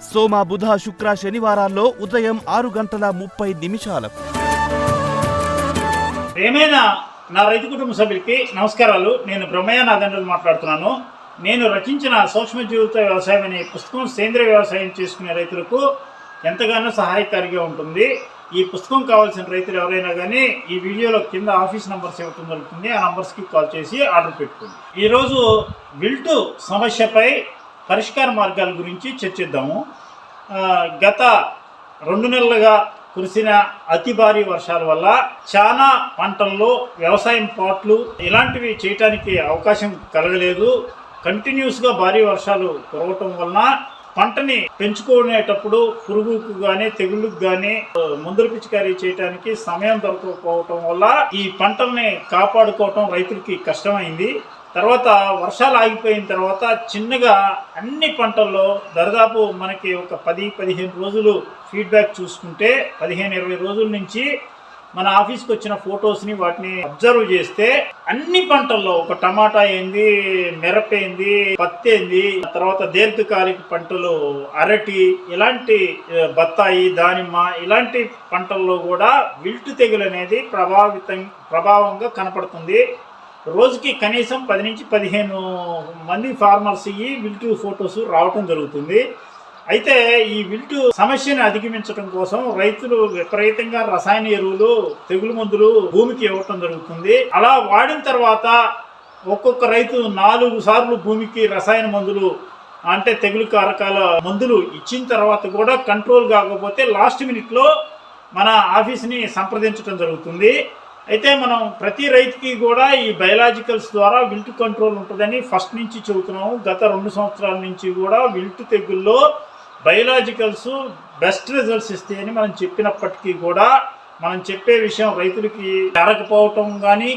సోమ బుధ శుక్ర శనివారాల్లో ఉదయం ఆరు గంటల ముప్పై నిమిషాలకు. ఏమైనా నా రైతు కుటుంబ సభ్యులకి నమస్కారాలు. నేను బ్రహ్మయ్య నాదండ్రులు మాట్లాడుతున్నాను. నేను రచించిన సూక్ష్మ జీవిత వ్యవసాయం అనే పుస్తకం సేంద్రియ వ్యవసాయం చేసుకునే రైతులకు ఎంతగానో సహాయకారిగా ఉంటుంది. ఈ పుస్తకం కావాల్సిన రైతులు ఎవరైనా కానీ ఈ వీడియోలో కింద ఆఫీస్ నంబర్స్ ఇవ్వటం జరుగుతుంది ఆ నంబర్స్కి కాల్ చేసి ఆర్డర్ పెట్టుకోండి. ఈరోజు విల్టు సమస్యపై పరిష్కార మార్గాల గురించి చర్చిద్దాము. గత రెండు నెలలుగా కురిసిన అతి భారీ వర్షాల వల్ల చాలా పంటల్లో వ్యవసాయం పాట్లు ఇలాంటివి చేయటానికి అవకాశం కలగలేదు. కంటిన్యూస్గా భారీ వర్షాలు కురవటం వలన పంటని పెంచుకునేటప్పుడు పురుగుకు కానీ తెగుళ్ళకు కానీ మందులు పిచికారీ చేయడానికి సమయం దొరకకపోవటం వల్ల ఈ పంటల్ని కాపాడుకోవటం రైతులకి కష్టమైంది. తర్వాత వర్షాలు ఆగిపోయిన తర్వాత చిన్నగా అన్ని పంటల్లో దరిదాపు మనకి ఒక పది పదిహేను రోజులు ఫీడ్బ్యాక్ చూసుకుంటే పదిహేను ఇరవై రోజుల నుంచి మన ఆఫీస్కి వచ్చిన ఫొటోస్ని వాటిని అబ్జర్వ్ చేస్తే అన్ని పంటల్లో ఒక టమాటా ఏంది మిరప ఏంది పత్తి ఏంది తర్వాత దీర్ఘకాలిక పంటలు అరటి ఇలాంటి బత్తాయి దానిమ్మ ఇలాంటి పంటల్లో కూడా విల్టు తెగులు అనేది ప్రభావితం ప్రభావంగా కనపడుతుంది. రోజుకి కనీసం పది నుంచి పదిహేను మంది ఫార్మర్స్ ఈ విల్టు ఫొటోస్ రావటం జరుగుతుంది. అయితే ఈ విల్టు సమస్యను అధిగమించడం కోసం రైతులు విపరీతంగా రసాయన ఎరువులు తెగులు మందులు భూమికి ఇవ్వటం జరుగుతుంది. అలా వాడిన తర్వాత ఒక్కొక్క రైతు నాలుగు సార్లు భూమికి రసాయన మందులు అంటే తెగులు కారకాల మందులు ఇచ్చిన తర్వాత కూడా కంట్రోల్ కాకపోతే లాస్ట్ మినిట్లో మన ఆఫీస్ని సంప్రదించడం జరుగుతుంది. అయితే మనం ప్రతి రైతుకి కూడా ఈ బయలాజికల్స్ ద్వారా విల్ట్ కంట్రోల్ ఉంటుందని ఫస్ట్ నుంచి చెబుతున్నాము. గత రెండు సంవత్సరాల నుంచి కూడా విల్ట్ తెగుల్లో బయలాజికల్స్ బెస్ట్ రిజల్ట్స్ ఇస్తాయని మనం చెప్పినప్పటికీ కూడా మనం చెప్పే విషయం రైతులకి జరగకపోవటం కానీ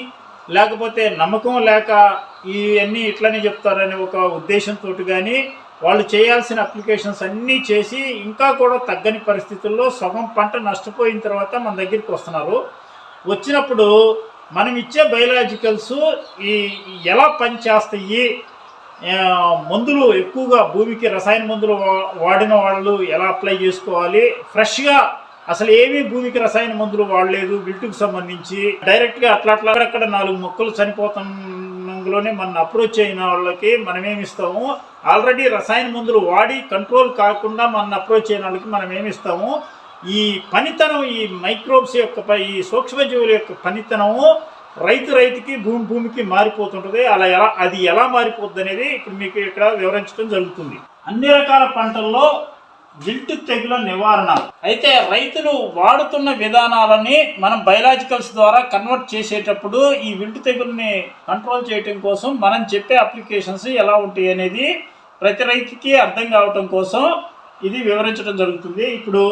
లేకపోతే నమ్మకం లేక ఇవన్నీ ఇట్లనే చెప్తారనే ఒక ఉద్దేశంతో కానీ వాళ్ళు చేయాల్సిన అప్లికేషన్స్ అన్నీ చేసి ఇంకా కూడా తగ్గని పరిస్థితుల్లో సగం పంట నష్టపోయిన తర్వాత మన దగ్గరికి వస్తున్నారు. వచ్చినప్పుడు మనం ఇచ్చే బయలాజికల్స్ ఈ ఎలా పనిచేస్తాయి మందులు ఎక్కువగా భూమికి రసాయన మందులు వా- వాడిన వాళ్ళు ఎలా అప్లై చేసుకోవాలి ఫ్రెష్గా అసలు ఏమీ భూమికి రసాయన మందులు వాడలేదు బిల్టుకు సంబంధించి డైరెక్ట్గా అట్లా అట్లా అక్కడ నాలుగు మొక్కలు చనిపోతున్నలోనే మన అప్రోచ్ అయిన వాళ్ళకి మనం ఏమిస్తాము ఆల్రెడీ రసాయన మందులు వాడి కంట్రోల్ కాకుండా మన అప్రోచ్ అయిన వాళ్ళకి మనం ఏమిస్తాము ఈ పనితనం ఈ మైక్రోబ్స్ యొక్క ఈ సూక్ష్మజీవుల యొక్క పనితనము రైతు రైతుకి భూమి భూమికి మారిపోతుంటుంది. అలా ఎలా అది ఎలా మారిపోద్ది అనేది ఇప్పుడు మీకు ఇక్కడ వివరించడం జరుగుతుంది. అన్ని రకాల పంటల్లో విల్టు తెగుల నివారణ అయితే రైతులు వాడుతున్న విధానాలని మనం బయలాజికల్స్ ద్వారా కన్వర్ట్ చేసేటప్పుడు ఈ విల్టు తెగుల్ని కంట్రోల్ చేయటం కోసం మనం చెప్పే అప్లికేషన్స్ ఎలా ఉంటాయి అనేది ప్రతి రైతుకి అర్థం కావటం కోసం ఇది వివరించడం జరుగుతుంది. ఇప్పుడు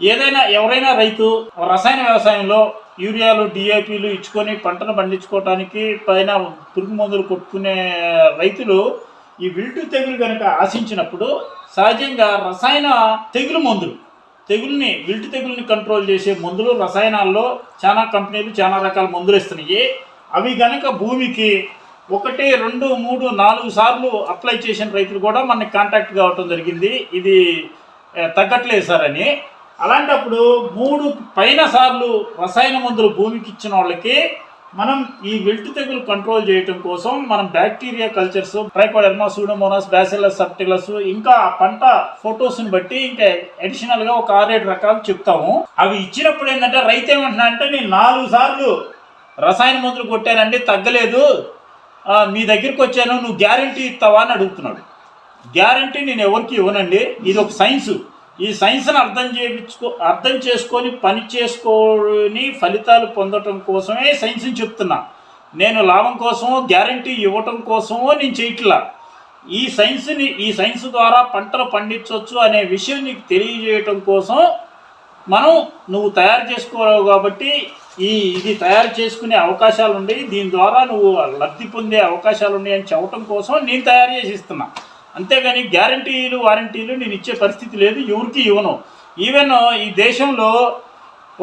ఏదైనా ఎవరైనా రైతు రసాయన వ్యవసాయంలో యూరియాలు డిఏపీలు ఇచ్చుకొని పంటను పండించుకోవటానికి పైన పురుగు మందులు కొట్టుకునే రైతులు ఈ విల్టు తెగులు కనుక ఆశించినప్పుడు సహజంగా రసాయన తెగులు మందులు తెగుల్ని విల్టు తెగుల్ని కంట్రోల్ చేసే మందులు రసాయనాల్లో చాలా కంపెనీలు చాలా రకాల మందులు ఇస్తున్నాయి. అవి గనక భూమికి ఒకటి రెండు మూడు నాలుగు సార్లు అప్లై చేసిన రైతులు కూడా మనకి కాంటాక్ట్ కావటం జరిగింది. ఇది తగ్గట్లేదు సార్ అని. అలాంటప్పుడు మూడు పైన సార్లు రసాయన మందులు భూమికి ఇచ్చిన వాళ్ళకి మనం ఈ విల్ట్ తెగులు కంట్రోల్ చేయటం కోసం మనం bacteria cultures trichoderma pseudomonas bacillus subtilis ఇంకా పంట ఫొటోస్ని బట్టి ఇంకా అడిషనల్గా ఒక ఆరేడు రకాలు చెప్తాము. అవి ఇచ్చినప్పుడు ఏంటంటే రైతు ఏమంటున్నా అంటే నేను నాలుగు సార్లు రసాయన మందులు కొట్టానండి తగ్గలేదు. మీ దగ్గరికి వచ్చాను నువ్వు గ్యారంటీ ఇస్తావా? అని అడుగుతున్నాడు. గ్యారంటీ నేను ఎవరికి ఇవ్వనండి? ఇది ఒక సైన్సు ఈ సైన్స్ని అర్థం చేయించుకో అర్థం చేసుకొని పని చేసుకొని ఫలితాలు పొందటం కోసమే సైన్స్ని చెప్తున్నా. నేను లాభం కోసమో గ్యారంటీ ఇవ్వటం కోసమో నేను చేయట్లా. ఈ సైన్స్ని ఈ సైన్స్ ద్వారా పంటలు పండించవచ్చు అనే విషయం నీకు తెలియజేయటం కోసం మనం నువ్వు తయారు చేసుకోలేవు కాబట్టి ఈ ఇది తయారు చేసుకునే అవకాశాలు ఉన్నాయి దీని ద్వారా నువ్వు లబ్ధి పొందే అవకాశాలు ఉన్నాయి అని చెప్పడం కోసం నేను తయారు చేసి ఇస్తున్నా. అంతేగాని గ్యారంటీలు వారంటీలు నేను ఇచ్చే పరిస్థితి లేదు ఎవరికి ఇవ్వను. ఈవెన్ ఈ దేశంలో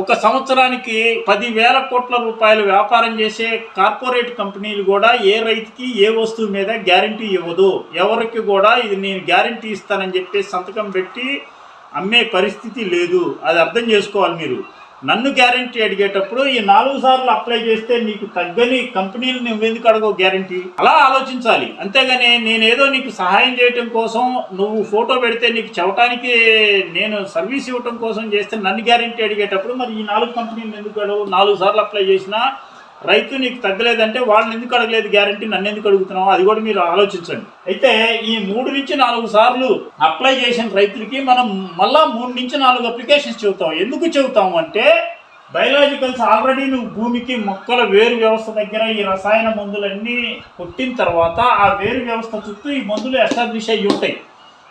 ఒక సంవత్సరానికి పదివేల కోట్ల రూపాయలు వ్యాపారం చేసే కార్పొరేట్ కంపెనీలు కూడా ఏ రైతుకి ఏ వస్తువు మీద గ్యారంటీ ఇవ్వదు. ఎవరికి కూడా ఇది నేను గ్యారంటీ ఇస్తానని చెప్పేసి సంతకం పెట్టి అమ్మే పరిస్థితి లేదు. అది అర్థం చేసుకోవాలి మీరు. నన్ను గ్యారంటీ అడిగేటప్పుడు ఈ నాలుగు సార్లు అప్లై చేస్తే నీకు తగ్గని కంపెనీలు నువ్వు ఎందుకు అడగవు గ్యారంటీ అలా ఆలోచించాలి. అంతేగాని నేనేదో నీకు సహాయం చేయటం కోసం నువ్వు ఫోటో పెడితే నీకు చెప్పడానికి నేను సర్వీస్ ఇవ్వటం కోసం చేస్తే నన్ను గ్యారంటీ అడిగేటప్పుడు మరి ఈ నాలుగు కంపెనీలు ఎందుకు అడగవు? నాలుగు సార్లు అప్లై చేసినా రైతు నీకు తగ్గలేదంటే వాళ్ళని ఎందుకు అడగలేదు గ్యారంటీ నన్ను ఎందుకు అడుగుతున్నావు? అది కూడా మీరు ఆలోచించండి. అయితే ఈ మూడు నుంచి నాలుగు సార్లు అప్లై చేసిన రైతులకి మనం మళ్ళా మూడు నుంచి నాలుగు అప్లికేషన్స్ చెబుతాం. ఎందుకు చెబుతాం అంటే బయలాజికల్స్ ఆల్రెడీ నువ్వు భూమికి మొక్కల వేరు వ్యవస్థ దగ్గర ఈ రసాయన మందులన్నీ కొట్టిన తర్వాత ఆ వేరు వ్యవస్థ చుట్టూ ఈ మందులు ఎస్టాబ్లిష్ అయ్యి ఉంటాయి.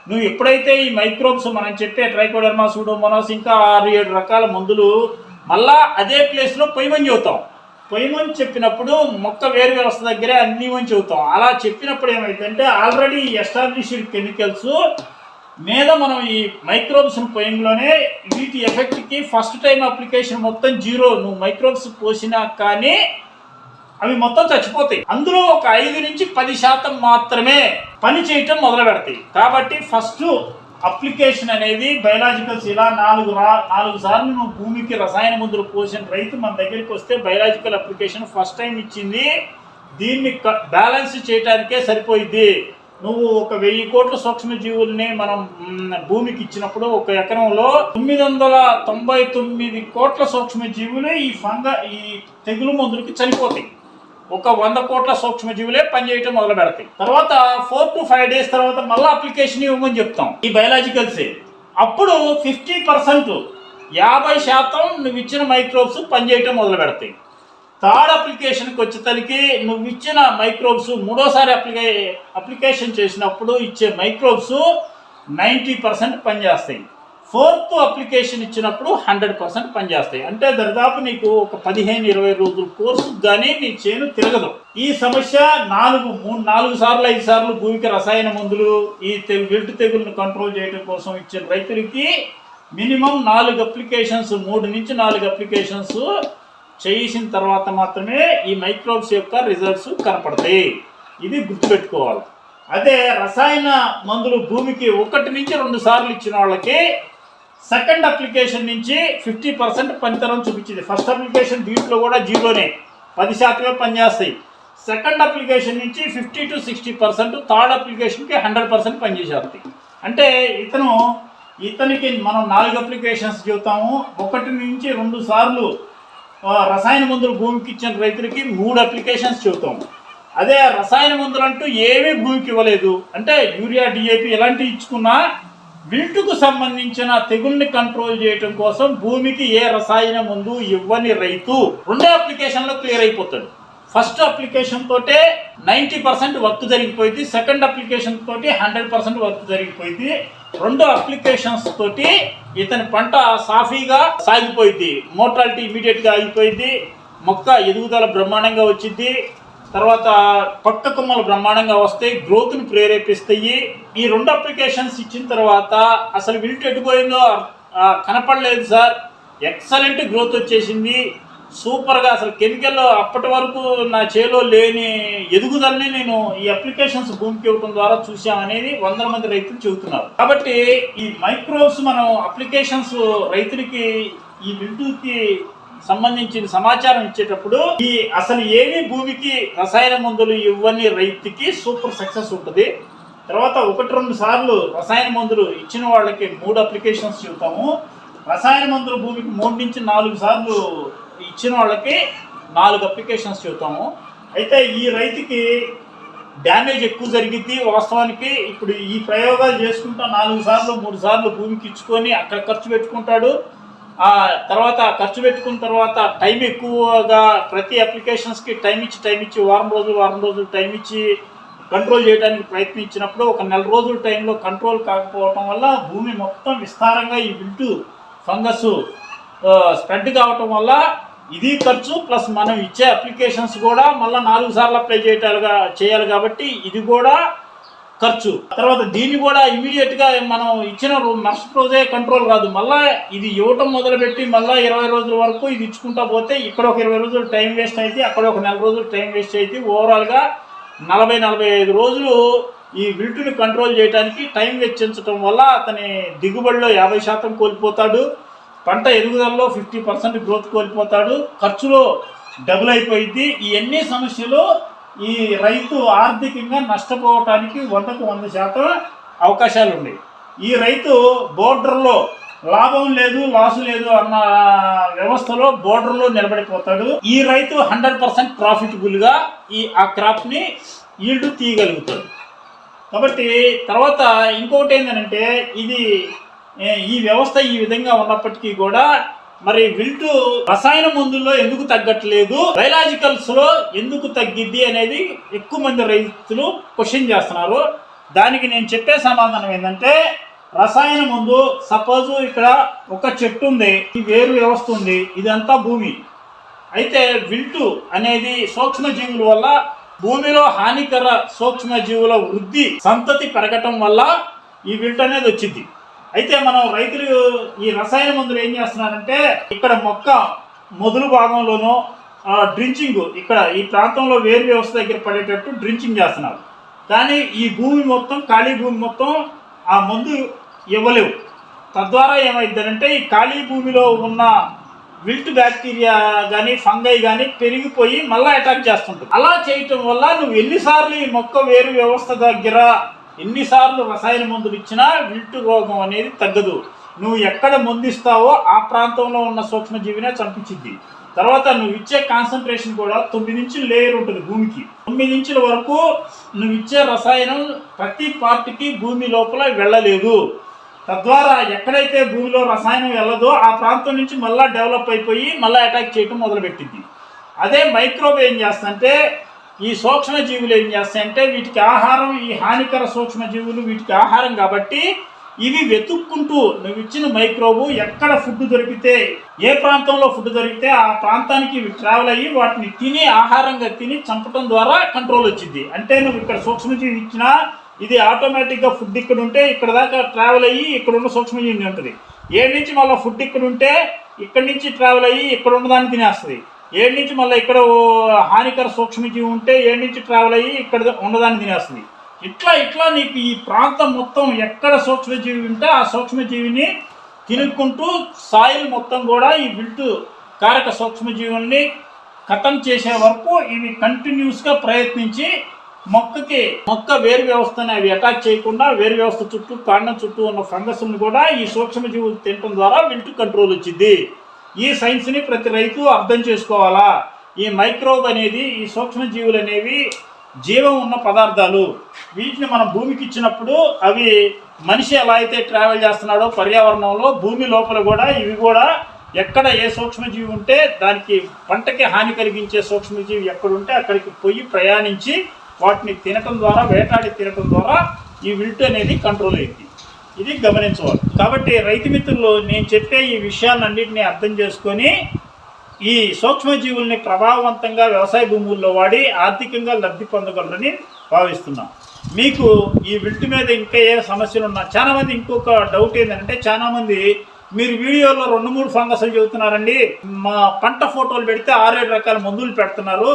నువ్వు ఎప్పుడైతే ఈ మైక్రోబ్స్ మనం చెప్పే ట్రైకోడర్మా సూడోమోనాస్ ఇంకా ఆరు ఏడు రకాల మందులు మళ్ళా అదే ప్లేస్లో పొయ్యమని చెబుతావు పొయ్యమని చెప్పినప్పుడు మొక్క వేరు వ్యవస్థ దగ్గరే అన్ని అని చెబుతాం. అలా చెప్పినప్పుడు ఏమైందంటే ఆల్రెడీ ఎస్టాబ్లిష్డ్ కెమికల్స్ మీద మనం ఈ మైక్రోబ్స్ పొయ్యంలోనే వీటి ఎఫెక్ట్కి ఫస్ట్ టైం అప్లికేషన్ మొత్తం జీరో నువ్వు మైక్రోబ్స్ పోసినా కానీ అవి మొత్తం చచ్చిపోతాయి. అందులో ఒక ఐదు నుంచి పది శాతం మాత్రమే పని చేయటం మొదలు పెడతాయి కాబట్టి ఫస్ట్ అప్లికేషన్ అనేది బయలాజికల్స్ ఇలా నాలుగు రా నాలుగు సార్లు నువ్వు భూమికి రసాయన మందులు పోసిన రైతు మన దగ్గరికి వస్తే బయలాజికల్ అప్లికేషన్ ఫస్ట్ టైం ఇచ్చింది. దీన్ని బ్యాలెన్స్ చేయడానికే సరిపోయింది నువ్వు ఒక వెయ్యి కోట్ల సూక్ష్మజీవుల్ని మనం భూమికి ఇచ్చినప్పుడు ఒక ఎకరంలో తొమ్మిది వందల తొంభై తొమ్మిది కోట్ల సూక్ష్మజీవులు ఈ ఫంగ ఈ తెగులు మందులకి చనిపోతాయి. ఒక వంద కోట్ల సూక్ష్మజీవులే పనిచేయటం మొదలు పెడతాయి. తర్వాత ఫోర్ టు ఫైవ్ డేస్ తర్వాత మళ్ళీ అప్లికేషన్ ఇవ్వమని చెప్తాం. ఈ బయలాజికల్స్ అప్పుడు ఫిఫ్టీ పర్సెంట్ యాభై శాతం నువ్వు ఇచ్చిన మైక్రోబ్స్ పనిచేయటం మొదలు పెడతాయి. థర్డ్ అప్లికేషన్కి వచ్చేసరికి నువ్వు ఇచ్చిన మైక్రోబ్స్ మూడోసారి అప్లికే అప్లికేషన్ చేసినప్పుడు ఇచ్చే మైక్రోబ్స్ నైంటీ పర్సెంట్ పనిచేస్తాయి ఫోర్త్ అప్లికేషన్ ఇచ్చినప్పుడు హండ్రెడ్ పర్సెంట్ పనిచేస్తాయి. అంటే దరిదాపు నీకు ఒక పదిహేను ఇరవై రోజుల కోర్సు కానీ నీ చేను తిరగదు. ఈ సమస్య నాలుగు మూడు నాలుగు సార్లు ఐదు సార్లు భూమికి రసాయన మందులు ఈ తెగు తెగులను కంట్రోల్ చేయడం కోసం ఇచ్చిన రైతులకి మినిమం నాలుగు అప్లికేషన్స్ మూడు నుంచి నాలుగు అప్లికేషన్స్ చేసిన తర్వాత మాత్రమే ఈ మైక్రోబ్స్ యొక్క రిజల్ట్స్ కనపడతాయి. ఇది గుర్తుపెట్టుకోవాలి. అదే రసాయన మందులు భూమికి ఒకటి నుంచి రెండు సార్లు ఇచ్చిన వాళ్ళకి సెకండ్ అప్లికేషన్ నుంచి ఫిఫ్టీ పర్సెంట్ పనితనం చూపించింది. ఫస్ట్ అప్లికేషన్ దీంట్లో కూడా జీరోనే. పది శాతమే పనిచేస్తాయి. సెకండ్ అప్లికేషన్ నుంచి fifty to sixty percent third అప్లికేషన్కి hundred percent పనిచేసేది అంటే ఇతను ఇతనికి మనం నాలుగు అప్లికేషన్స్ చెబుతాము. ఒకటి నుంచి రెండు సార్లు రసాయన మందులు భూమికి ఇచ్చిన రైతులకి మూడు అప్లికేషన్స్ చెబుతాము అదే రసాయన మందులు అంటూ ఏమీ భూమికి ఇవ్వలేదు. అంటే యూరియా డిఏపి ఎలాంటివి ఇచ్చుకున్నా విల్టుకు సంబంధించిన తెగుల్ని కంట్రోల్ చేయటం కోసం భూమికి ఏ రసాయన మందు ఇవ్వని రైతు రెండో అప్లికేషన్లో క్లియర్ అయిపోతాడు. ఫస్ట్ అప్లికేషన్ తోటే నైంటీ పర్సెంట్ వర్క్ జరిగిపోయింది. సెకండ్ అప్లికేషన్ తోటి హండ్రెడ్ పర్సెంట్ వర్క్ జరిగిపోయింది. రెండు అప్లికేషన్స్ తోటి ఇతని పంట సాఫీగా సాగిపోయింది. మోర్టాలిటీ ఇమీడియట్గా ఆగిపోయింది మొక్క ఎదుగుదల బ్రహ్మాండంగా వచ్చింది. తర్వాత పక్క కొమ్మలు బ్రహ్మాండంగా వస్తాయి గ్రోత్ని ప్రేరేపిస్తాయి. ఈ రెండు అప్లికేషన్స్ ఇచ్చిన తర్వాత అసలు విల్ట్ ఎటుపోయిందో కనపడలేదు సార్. ఎక్సలెంట్ గ్రోత్ వచ్చేసింది. సూపర్గా అసలు కెమికల్ అప్పటి వరకు నా చేలో లేని ఎదుగుదలని నేను ఈ అప్లికేషన్స్ భూమికి ఇవ్వడం ద్వారా చూసామనేది వందల మంది రైతులు చెబుతున్నారు. కాబట్టి ఈ మైక్రోబ్స్ మనం అప్లికేషన్స్ రైతులకి ఈ విల్టుకి సంబంధించిన సమాచారం ఇచ్చేటప్పుడు ఈ అసలు ఏమి భూమికి రసాయన మందులు ఇవ్వని రైతుకి సూపర్ సక్సెస్ ఉంటుంది. తర్వాత ఒకటి రెండు సార్లు రసాయన మందులు ఇచ్చిన వాళ్ళకి మూడు అప్లికేషన్స్ చెబుతాము. రసాయన మందులు భూమికి మూడు నుంచి నాలుగు సార్లు ఇచ్చిన వాళ్ళకి నాలుగు అప్లికేషన్స్ చెబుతాము. అయితే ఈ రైతుకి డ్యామేజ్ ఎక్కువ జరిగింది వాస్తవానికి. ఇప్పుడు ఈ ప్రయోగాలు చేసుకుంటా నాలుగు సార్లు మూడు సార్లు భూమికి ఇచ్చుకొని అక్కడ ఖర్చు పెట్టుకుంటాడు. ఆ తర్వాత ఖర్చు పెట్టుకున్న తర్వాత టైం ఎక్కువగా ప్రతి అప్లికేషన్స్కి టైం ఇచ్చి టైం ఇచ్చి వారం రోజులు వారం రోజులు టైం ఇచ్చి కంట్రోల్ చేయడానికి ప్రయత్నించినప్పుడు ఒక నెల రోజుల టైంలో కంట్రోల్ కాకపోవటం వల్ల భూమి మొత్తం విస్తారంగా ఈ విల్టు ఫంగస్ స్ప్రెడ్ కావటం వల్ల ఇది ఖర్చు ప్లస్ మనం ఇచ్చే అప్లికేషన్స్ కూడా మళ్ళీ నాలుగు సార్లు అప్లై చేయటాలుగా చేయాలి కాబట్టి ఇది కూడా ఖర్చు. తర్వాత దీన్ని కూడా ఇమీడియట్గా మనం ఇచ్చిన రో- రోజే కంట్రోల్ రాదు. మళ్ళా ఇది ఇవ్వటం మొదలుపెట్టి మళ్ళా ఇరవై రోజుల వరకు ఇది ఇచ్చుకుంటా పోతే ఇక్కడ ఒక ఇరవై రోజులు టైం వేస్ట్ అయితే అక్కడ ఒక నెల రోజులు టైం వేస్ట్ అయితే ఓవరాల్గా నలభై నలభై ఐదు రోజులు ఈ విల్టుని కంట్రోల్ చేయడానికి టైం వెచ్చించడం వల్ల అతని దిగుబడిలో యాభై శాతం కోల్పోతాడు. పంట ఎదుగుదలలో ఫిఫ్టీ పర్సెంట్ గ్రోత్ కోల్పోతాడు. ఖర్చులో డబుల్ అయిపోయింది ఇవన్నీ సమస్యలు ఈ రైతు ఆర్థికంగా నష్టపోవటానికి వందకు వంద శాతం అవకాశాలు ఉన్నాయి ఈ రైతు బోర్డర్లో లాభం లేదు లాస్ లేదు అన్న వ్యవస్థలో బోర్డర్లో నిలబడిపోతాడు. ఈ రైతు హండ్రెడ్ పర్సెంట్ ప్రాఫిటబుల్గా ఈ ఆ క్రాప్ని ఈల్డ్ తీయగలుగుతాడు. కాబట్టి తర్వాత ఇంకొకటి ఏంటంటే ఇది ఈ వ్యవస్థ ఈ విధంగా ఉన్నప్పటికీ కూడా మరి విల్టు రసాయన మందుల్లో ఎందుకు తగ్గట్లేదు? బయలాజికల్స్లో ఎందుకు తగ్గిద్ది అనేది ఎక్కువ మంది రైతులు క్వశ్చన్ చేస్తున్నారు. దానికి నేను చెప్పే సమాధానం ఏంటంటే రసాయన మందు సపోజ్ ఇక్కడ ఒక చెట్టు ఉంది ఈ వేరు వ్యవస్థ ఉంది ఇదంతా భూమి. అయితే విల్టు అనేది సూక్ష్మజీవుల వల్ల భూమిలో హానికర సూక్ష్మజీవుల వృద్ధి సంతతి పెరగటం వల్ల ఈ విల్ట్ అనేది వచ్చింది. అయితే మనం రైతులు ఈ రసాయన మందులు ఏం చేస్తున్నారంటే ఇక్కడ మొక్క మొదలు భాగంలోనూ డ్రించింగ్ ఇక్కడ ఈ ప్రాంతంలో వేరు వ్యవస్థ దగ్గర పడేటట్టు డ్రించింగ్ చేస్తున్నారు. కానీ ఈ భూమి మొత్తం ఖాళీ భూమి మొత్తం ఆ మందు ఇవ్వలేవు. తద్వారా ఏమైందంటే ఈ ఖాళీ భూమిలో ఉన్న విల్ట్ బ్యాక్టీరియా కానీ ఫంగై కానీ పెరిగిపోయి మళ్ళీ అటాక్ చేస్తుంటుంది. అలా చేయటం వల్ల నువ్వు ఎన్నిసార్లు ఈ మొక్క వేరు వ్యవస్థ దగ్గర ఎన్నిసార్లు రసాయన మందులు ఇచ్చినా విల్టు రోగం అనేది తగ్గదు. నువ్వు ఎక్కడ మందిస్తావో ఆ ప్రాంతంలో ఉన్న సూక్ష్మజీవినే చంపించింది తర్వాత నువ్వు ఇచ్చే కాన్సన్ట్రేషన్ కూడా తొమ్మిది ఇంచుల లేయర్ ఉంటుంది భూమికి. తొమ్మిది ఇంచుల వరకు నువ్వు ఇచ్చే రసాయనం ప్రతి పార్ట్కి భూమి లోపల వెళ్ళలేదు. తద్వారా ఎక్కడైతే భూమిలో రసాయనం వెళ్ళదో ఆ ప్రాంతం నుంచి మళ్ళీ డెవలప్ అయిపోయి మళ్ళీ అటాక్ చేయటం మొదలుపెట్టింది అదే మైక్రోబ్ ఏం చేస్తుంటే ఈ సూక్ష్మజీవులు ఏం చేస్తాయంటే వీటికి ఆహారం ఈ హానికర సూక్ష్మజీవులు వీటికి ఆహారం కాబట్టి ఇవి వెతుక్కుంటూ నువ్వు ఇచ్చిన మైక్రోబు ఎక్కడ ఫుడ్ దొరికితే ఏ ప్రాంతంలో ఫుడ్ దొరికితే ఆ ప్రాంతానికి ఇవి ట్రావెల్ అయ్యి వాటిని తిని ఆహారంగా తిని చంపడం ద్వారా కంట్రోల్ వచ్చింది. అంటే నువ్వు ఇక్కడ సూక్ష్మజీవి ఇచ్చినా ఇది ఆటోమేటిక్గా ఫుడ్ ఇక్కడ ఉంటే ఇక్కడ దాకా ట్రావెల్ అయ్యి ఇక్కడ ఉన్న సూక్ష్మజీవి ఉంటుంది ఏడు నుంచి మళ్ళీ ఫుడ్ ఇక్కడ ఉంటే ఇక్కడ నుంచి ట్రావెల్ అయ్యి ఇక్కడ ఉన్నదాన్ని తినేస్తుంది. ఏడు నుంచి మళ్ళీ ఇక్కడ ఓ హానికర సూక్ష్మజీవి ఉంటే ఏడు నుంచి ట్రావెల్ అయ్యి ఇక్కడ ఉన్నదాన్ని తినేస్తుంది. ఇట్లా ఇట్లా నీకు ఈ ప్రాంతం మొత్తం ఎక్కడ సూక్ష్మజీవి ఉంటే ఆ సూక్ష్మజీవిని తినుకుంటూ సాయిల్ మొత్తం కూడా ఈ విల్టు కారక సూక్ష్మజీవుల్ని కథం చేసే వరకు ఇవి కంటిన్యూస్గా ప్రయత్నించి మొక్కకి మొక్క వేరు వ్యవస్థని అవి అటాక్ చేయకుండా వేరు వ్యవస్థ చుట్టూ కాండం చుట్టూ ఉన్న ఫంగస్ని కూడా ఈ సూక్ష్మజీవులు తినడం ద్వారా విల్టు కంట్రోల్ వచ్చింది. ఈ సైన్స్ని ప్రతి రైతు అర్థం చేసుకోవాలా? ఈ మైక్రోబ్ అనేది ఈ సూక్ష్మజీవులు అనేవి జీవం ఉన్న పదార్థాలు. వీటిని మనం భూమికి ఇచ్చినప్పుడు అవి మనిషి ఎలా అయితే ట్రావెల్ చేస్తున్నాడో పర్యావరణంలో భూమి లోపల కూడా ఇవి కూడా ఎక్కడ ఏ సూక్ష్మజీవి ఉంటే దానికి పంటకి హాని కలిగించే సూక్ష్మజీవి ఎక్కడుంటే అక్కడికి పోయి ప్రయాణించి వాటిని తినటం ద్వారా వేటాడి తినటం ద్వారా ఈ విల్ట్ అనేది కంట్రోల్ అయింది. ఇది గమనించవాలి. కాబట్టి రైతు మిత్రులు నేను చెప్పే ఈ విషయాలన్నింటినీ అర్థం చేసుకొని ఈ సూక్ష్మజీవుల్ని ప్రభావవంతంగా వ్యవసాయ భూముల్లో వాడి ఆర్థికంగా లబ్ధి పొందగలరని భావిస్తున్నాం. మీకు ఈ విల్ట్ మీద ఇంకా ఏ సమస్యలు ఉన్నా చాలామంది ఇంకొక డౌట్ ఏంటంటే చాలామంది మీరు వీడియోలో రెండు మూడు ఫంగస్లు చెబుతున్నారండి. మా పంట ఫోటోలు పెడితే ఆరేడు రకాల మందులు పెడుతున్నారు.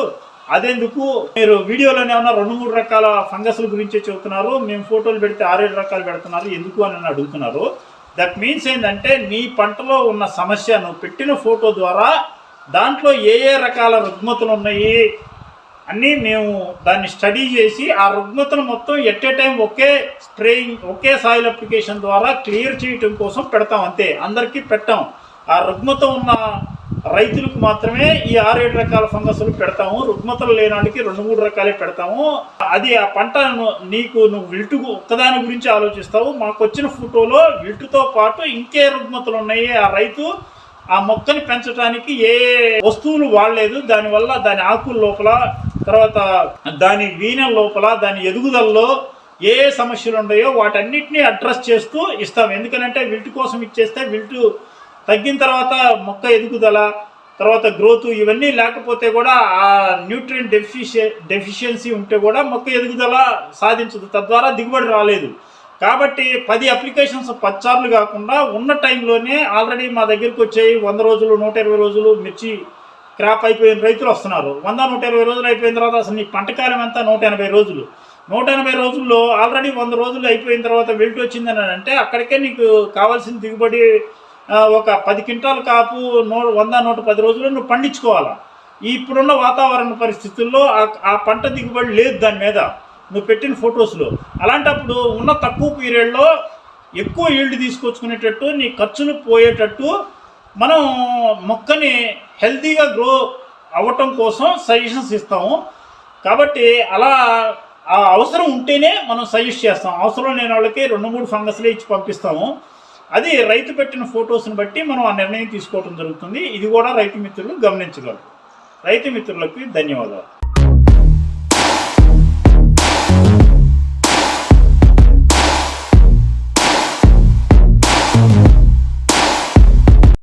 అదెందుకు? మీరు వీడియోలోనే ఉన్న రెండు మూడు రకాల ఫంగస్ల గురించే చెబుతున్నారు. మేము ఫోటోలు పెడితే ఆరేడు రకాలు పెడుతున్నారు. ఎందుకు అని నన్ను అడుగుతున్నారు. దట్ మీన్స్ ఏంటంటే నీ పంటలో ఉన్న సమస్యను పెట్టిన ఫోటో ద్వారా దాంట్లో ఏ ఏ రకాల రుగ్మతలు ఉన్నాయి అన్నీ మేము దాన్ని స్టడీ చేసి ఆ రుగ్మతను మొత్తం ఎట్ ఏ టైం ఒకే స్ప్రేయింగ్ ఒకే సాయిల్ అప్లికేషన్ ద్వారా క్లియర్ చేయటం కోసం పెడతాం అంతే. అందరికీ పెట్టాం. ఆ రుగ్మత ఉన్న రైతులకు మాత్రమే ఈ ఆరేడు రకాల ఫంగస్లు పెడతాము రుగ్మతలు లేనాటికి రెండు మూడు రకాలే పెడతాము. అది ఆ పంట నీకు నువ్వు విల్టు ఒక్కదాని గురించి ఆలోచిస్తావు. మాకు వచ్చిన ఫోటోలో విల్టుతో పాటు ఇంకే రుగ్మతలు ఉన్నాయి. ఆ రైతు ఆ మొక్కని పెంచడానికి ఏ వస్తువులు వాడలేదు. దానివల్ల దాని ఆకుల లోపల తర్వాత దాని వీణ లోపల దాని ఎదుగుదలలో ఏ సమస్యలు ఉన్నాయో వాటన్నిటిని అడ్రస్ చేస్తూ ఇస్తాం. ఎందుకనంటే విల్టు కోసం ఇచ్చేస్తే విల్టు తగ్గిన తర్వాత మొక్క ఎదుగుదల తర్వాత గ్రోత్ ఇవన్నీ లేకపోతే కూడా ఆ న్యూట్రియం డెఫిషియ డెఫిషియన్సీ ఉంటే కూడా మొక్క ఎదుగుదల సాధించదు. తద్వారా దిగుబడి రాలేదు. కాబట్టి పది అప్లికేషన్స్ పచ్చార్లు కాకుండా ఉన్న టైంలోనే ఆల్రెడీ మా దగ్గరికి వచ్చాయి వంద రోజులు నూట ఇరవై రోజులు మిర్చి క్రాప్ అయిపోయిన రైతులు వస్తున్నారు. వంద నూట ఇరవై రోజులు అయిపోయిన తర్వాత అసలు నీ పంటకాలం అంతా నూట ఎనభై రోజులు. నూట ఎనభై రోజుల్లో ఆల్రెడీ వంద రోజులు అయిపోయిన తర్వాత వెల్ట్ వచ్చిందని అంటే అక్కడికే నీకు కావాల్సిన దిగుబడి ఒక పది క్వింటాల్ కాపు నూ వంద నూట పది రోజులు నువ్వు పండించుకోవాలా? ఇప్పుడున్న వాతావరణ పరిస్థితుల్లో ఆ- ఆ పంట దిగుబడి లేదు దాని మీద. నువ్వు పెట్టిన ఫొటోస్లో. అలాంటప్పుడు ఉన్న తక్కువ పీరియడ్లో ఎక్కువ ఈల్డ్ తీసుకొచ్చుకునేటట్టు నీ ఖర్చులు పోయేటట్టు మనం మొక్కని హెల్తీగా గ్రో అవ్వటం కోసం సజెషన్స్ ఇస్తాము. కాబట్టి అలా ఆ అవసరం ఉంటేనే మనం సజెస్ట్ చేస్తాం. అవసరం లేని వాళ్ళకి రెండు మూడు ఫంగస్లే ఇచ్చి పంపిస్తాము. అది రైతు పెట్టిన ఫొటోస్ని బట్టి మనం ఆ నిర్ణయం తీసుకోవడం జరుగుతుంది. ఇది కూడా రైతు మిత్రులు గమనించగలరు. రైతు మిత్రులకి ధన్యవాదాలు.